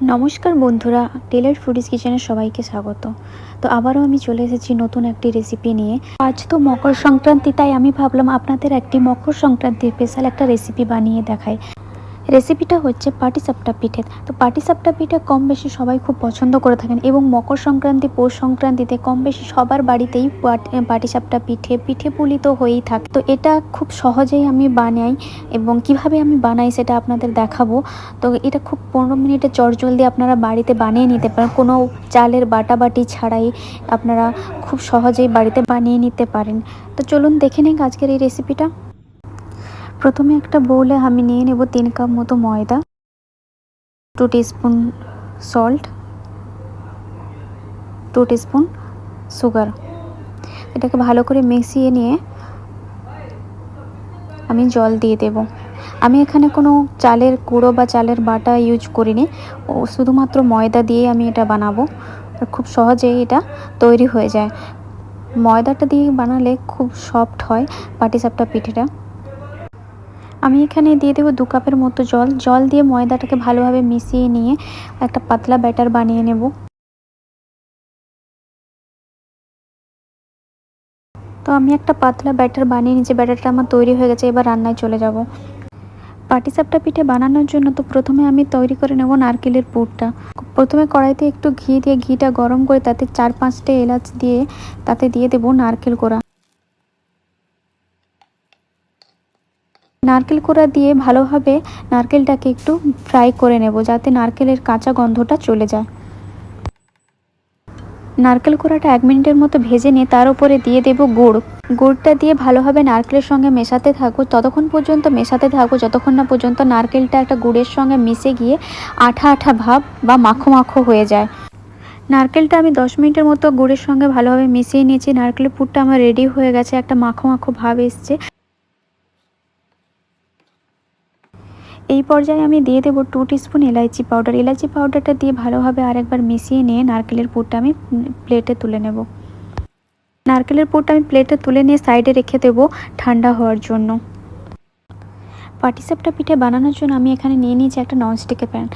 নমস্কার বন্ধুরা teller foodies কিচেনে সবাইকে স্বাগত। তো আবারও আমি চলে এসেছি নতুন একটি রেসিপি নিয়ে। আজ তো মকর সংক্রান্তি, তাই আমি ভাবলাম আপনাদের একটি মকর সংক্রান্তির স্পেশাল একটা রেসিপি বানিয়ে দেখাই। রেসিপিটা হচ্ছে পাটিসাপটা পিঠে। তো পাটিসাপটা পিঠে কম বেশি সবাই খুব পছন্দ করে থাকেন এবং মকর সংক্রান্তি, পৌষ সংক্রান্তিতে কম বেশি সবার বাড়িতেই পাট- পাটিসাপটা পিঠে পিঠে পুলি তো হয়েই থাকে। তো এটা খুব সহজেই আমি বানাই এবং কীভাবে আমি বানাই সেটা আপনাদের দেখাবো। তো এটা খুব পনেরো মিনিটে চটজলদি আপনারা বাড়িতে বানিয়ে নিতে পারেন। কোনো চালের বাটাবাটি ছাড়াই আপনারা খুব সহজেই বাড়িতে বানিয়ে নিতে পারেন। তো চলুন দেখে নিন আজকের এই রেসিপিটা প্রথমে একটা বউলে আমি নিয়ে নেব তিন কাপ মতো ময়দা two teaspoon salt two teaspoon sugar এটাকে ভালো করে মিশিয়ে নিয়ে আমি জল দিয়ে দেব। আমি এখানে কোনো চালের গুঁড়ো বা চালের বাটা ইউজ করিনি। ও শুধুমাত্র ময়দা দিয়ে আমি এটা বানাবো। খুব সহজেই এটা তৈরি হয়ে যায়। ময়দাটা দিয়ে বানালে খুব সফট হয় পাটিসাপটা পিঠেটা। আমি এখানে দিয়ে দেবো দু কাপের মতো জল। জল দিয়ে ময়দাটাকে ভালোভাবে মিশিয়ে নিয়ে একটা পাতলা ব্যাটার বানিয়ে নেব। তো আমি একটা পাতলা ব্যাটার বানিয়ে নিয়েছি। ব্যাটারটা আমার তৈরি হয়ে গেছে, এবার রান্নায় চলে যাব। পাটিসাপটা পিঠে বানানোর জন্য তো প্রথমে আমি তৈরি করে নেব নারকেলের পুরটা। প্রথমে কড়াইতে একটু ঘি দিয়ে, ঘিটা গরম করে তাতে চার পাঁচটা এলাচ দিয়ে তাতে দিয়ে দেবো নারকেল কোড়া। নারকেল কোড়া দিয়ে ভালোভাবে নারকেলটাকে একটু ফ্রাই করে নেব, যাতে নারকেলের কাঁচা গন্ধটা চলে যায়। নারকেল কোড়াটা এক মিনিটের মতো ভেজে নিয়ে তার উপরে দিয়ে দেব গুড়। গুড়টা দিয়ে ভালোভাবে নারকেলের সঙ্গে মেশাতে থাকব ততক্ষণ পর্যন্ত মেশাতে থাকব যতক্ষণ না পর্যন্ত নারকেলটা একটা গুড়ের সঙ্গে মিশে গিয়ে আঠা আঠা ভাব বা মাখো মাখো হয়ে যায়। নারকেলটা আমি দশ মিনিটের মতো গুড়ের সঙ্গে ভালোভাবে মিশিয়ে নিয়েছি। নারকেলের পুরটা আমার রেডি হয়ে গেছে, একটা মাখো মাখো ভাব এসছে। এই পর্যায়ে আমি দিয়ে দেবো two teaspoon elaichi powder elaichi পাউডারটা দিয়ে ভালোভাবে আরেকবার মিশিয়ে নিয়ে নারকেলের পুরটা আমি প্লেটে তুলে নেব। নারকেলের পুরটা আমি প্লেটে তুলে নিয়ে সাইডে রেখে দেবো ঠান্ডা হওয়ার জন্য। পাটিসাপটা পিঠে বানানোর জন্য আমি এখানে নিয়ে নিয়েছি একটা ননস্টিকের প্যান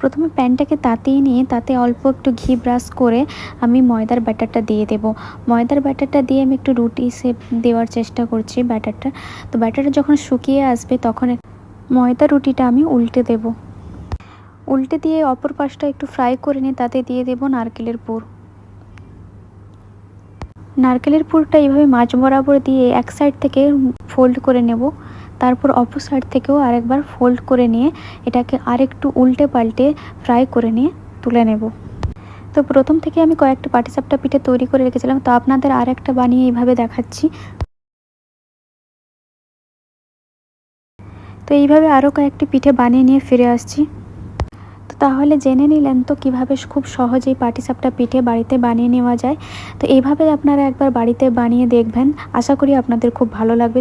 প্রথমে প্যানটাকে তাতিয়ে নিয়ে তাতে অল্প একটু ঘি ব্রাশ করে আমি ময়দার ব্যাটারটা দিয়ে দেব। ময়দার ব্যাটারটা দিয়ে আমি একটু রুটি শেপ দেওয়ার চেষ্টা করছি ব্যাটারটা। তো ব্যাটারটা যখন শুকিয়ে আসবে তখন ময়দা রুটিটা আমি উল্টে দেব। উল্টে দিয়ে অপর পাশটা একটু ফ্রাই করে নিয়ে তাতে দিয়ে দেব নারকেলের পুর। নারকেলের পুরটা এইভাবে মাছ বরাবর দিয়ে এক সাইড থেকে ফোল্ড করে নেব। তারপর অপর সাইড থেকেও আরেকবার ফোল্ড করে নিয়ে এটাকে আরেকটু উল্টে পাল্টে ফ্রাই করে নিয়ে তুলে নেব। তো প্রথম থেকে আমি কয়েকটা পাটিসাপটা পিঠে তৈরি করে রেখেছিলাম। তো আপনাদের আর একটা বানিয়ে এইভাবে দেখাচ্ছি। তো এইভাবে আরও কয়েকটি পিঠে বানিয়ে নিয়ে ফিরে আসছি। তো তাহলে জেনে নিলেন তো কীভাবে খুব সহজেই পাটিসাপটা পিঠে বাড়িতে বানিয়ে নেওয়া যায়। তো এইভাবে আপনারা একবার বাড়িতে বানিয়ে দেখবেন। আশা করি আপনাদের খুব ভালো লাগবে।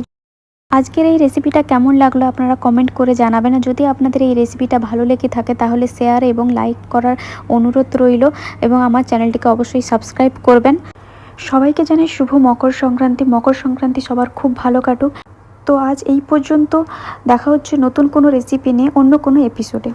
আজকের এই রেসিপিটা কেমন লাগল আপনারা কমেন্ট করে জানাবেন। যদি আপনাদের এই রেসিপিটা ভালো লেগে থাকে, তাহলে শেয়ার এবং লাইক করার অনুরোধ রইল এবং আমার চ্যানেলটিকে অবশ্যই সাবস্ক্রাইব করবেন। সবাইকে জানাই শুভ মকর সংক্রান্তি। মকর সংক্রান্তি সবার খুব ভালো কাটুক। তো আজ এই পর্যন্ত দেখা হচ্ছে নতুন কোনো রেসিপি নিয়ে অন্য কোনো এপিসোডে